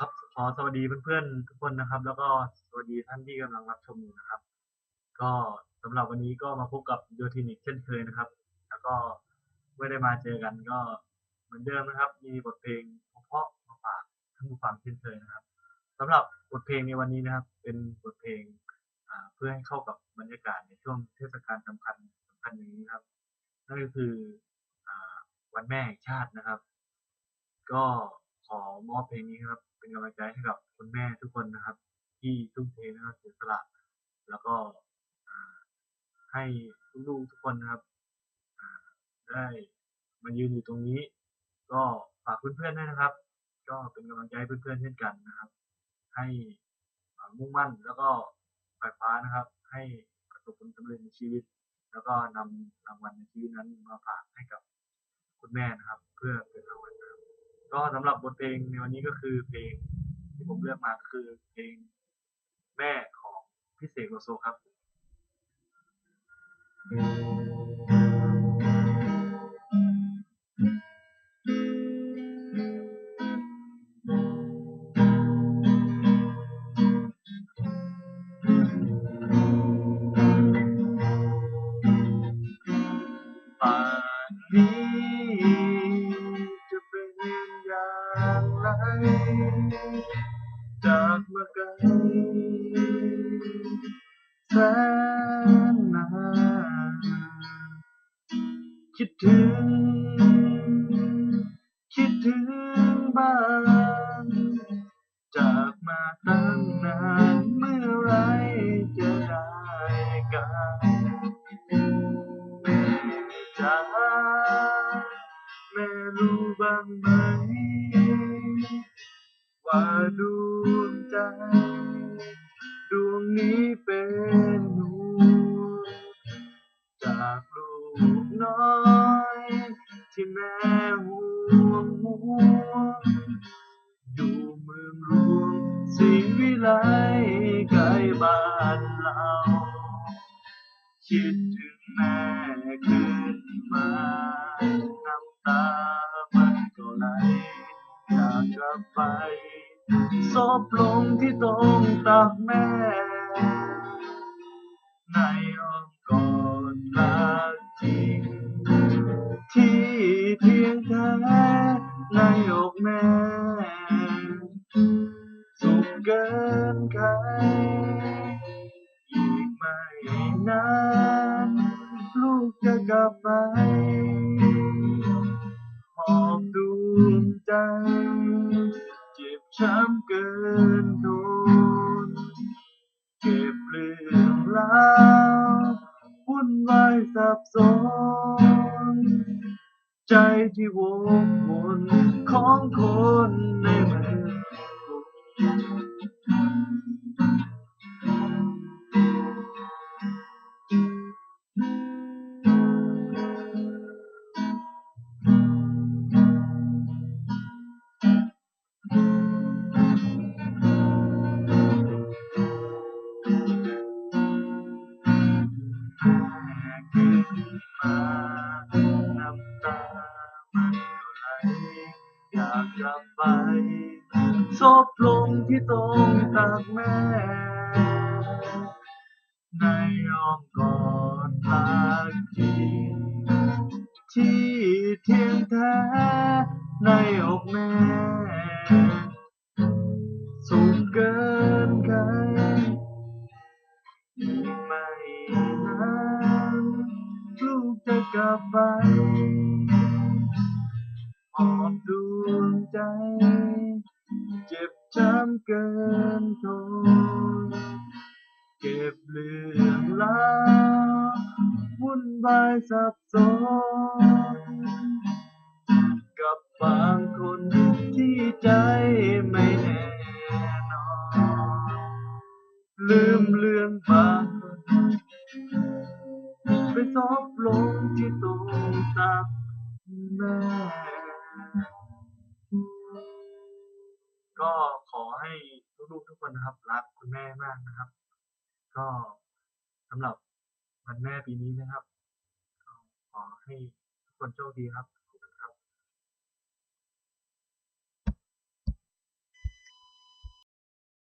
ครับขอสวัสดีเพื่อนๆทุกคนนะครับ แล้วก็สวัสดีท่านที่กำลังรับชมอยู่นะครับ ก็สำหรับวันนี้ก็มาพบกับโยทินิกเช่นเคยนะครับ แล้วก็ไม่ได้มาเจอกันก็เหมือนเดิมนะครับ มีบทเพลงเพราะมาฝากท่านผู้ฟังเช่นเคยนะครับสำหรับบทเพลงในวันนี้นะครับ เป็นบทเพลงเพื่อให้เข้ากับบรรยากาศในช่วงเทศกาลสำคัญสำคัญอย่างนี้ครับนั่นก็คืออวันแม่แห่งชาตินะครับ ก็ ขอมอบเพลงนี้ครับ เป็นกำลังใจให้กับคุณแม่ทุกคนนะครับ ที่ทุ่มเทนะครับเสียสละแล้วก็ให้ลูกๆทุกคนนะครับได้มายืนอยู่ตรงนี้ ก็ฝากเพื่อนๆด้วยนะครับ ก็เป็นกำลังใจเพื่อนๆเช่นกันนะครับ ให้มุ่งมั่นแล้วก็ไฟฟ้านะครับ ให้ประสบผลสำเร็จในชีวิต แล้วก็นำรางวัลในชีวิตนั้นมาฝากให้กับคุณแม่นะครับ เพื่อเป็นรางวัลนะครับ ก็สำหรับบทเพลงในวันนี้ก็คือเพลงที่ผมเลือกมาคือเพลงแม่ของพี่เสกโลโซครับ ป่านนี้ นนานคิดถึง คิดถึงบ้านจากมาตั้งนานเมื่อไรจะได้กันแม่จ๋าแม่รู้บ้างไหม ว่าดวงใจ ดวงนี้ ห่วงห่วงอยู่เมืองหลวงศรีวิไลใกล้บ้านเราคิดถึงแม่ขึ้นมาน้ำตามันก็ไหลอยากกลับไปซบลงที่ตรงตักแม่ ในอ้อมกอดรัก ยงแท้ในอกแม่สุขเกินใครอีกไม่นานลูกจะกลับไปหอบดวงใจ เจ็บช้ำเกินทนเก็บเรื่องราววุ่นวายสับสน ใจที่วกวนของคนในเมืองแม่ขึ้นมา ที่ตรงตักแม่ ในอ้อมกอดรักจริงที่เทียงแท้ในอกแม่สุขเกินใครไม่นานลูกจะกลับไปอบดวงใจ จำเกินทนเก็บเรื่องราววุ่นวายสับสนกับบางคนที่ใจไม่แน่นอนลืมเรื่องบางคนไปซบลงที่ตรงตักแม่ ให้ลูกๆทุกคนนะครับ รักคุณแม่มากนะครับ ก็สำหรับวันแม่ปีนี้นะครับขอให้ทุกคนโชคดีครับ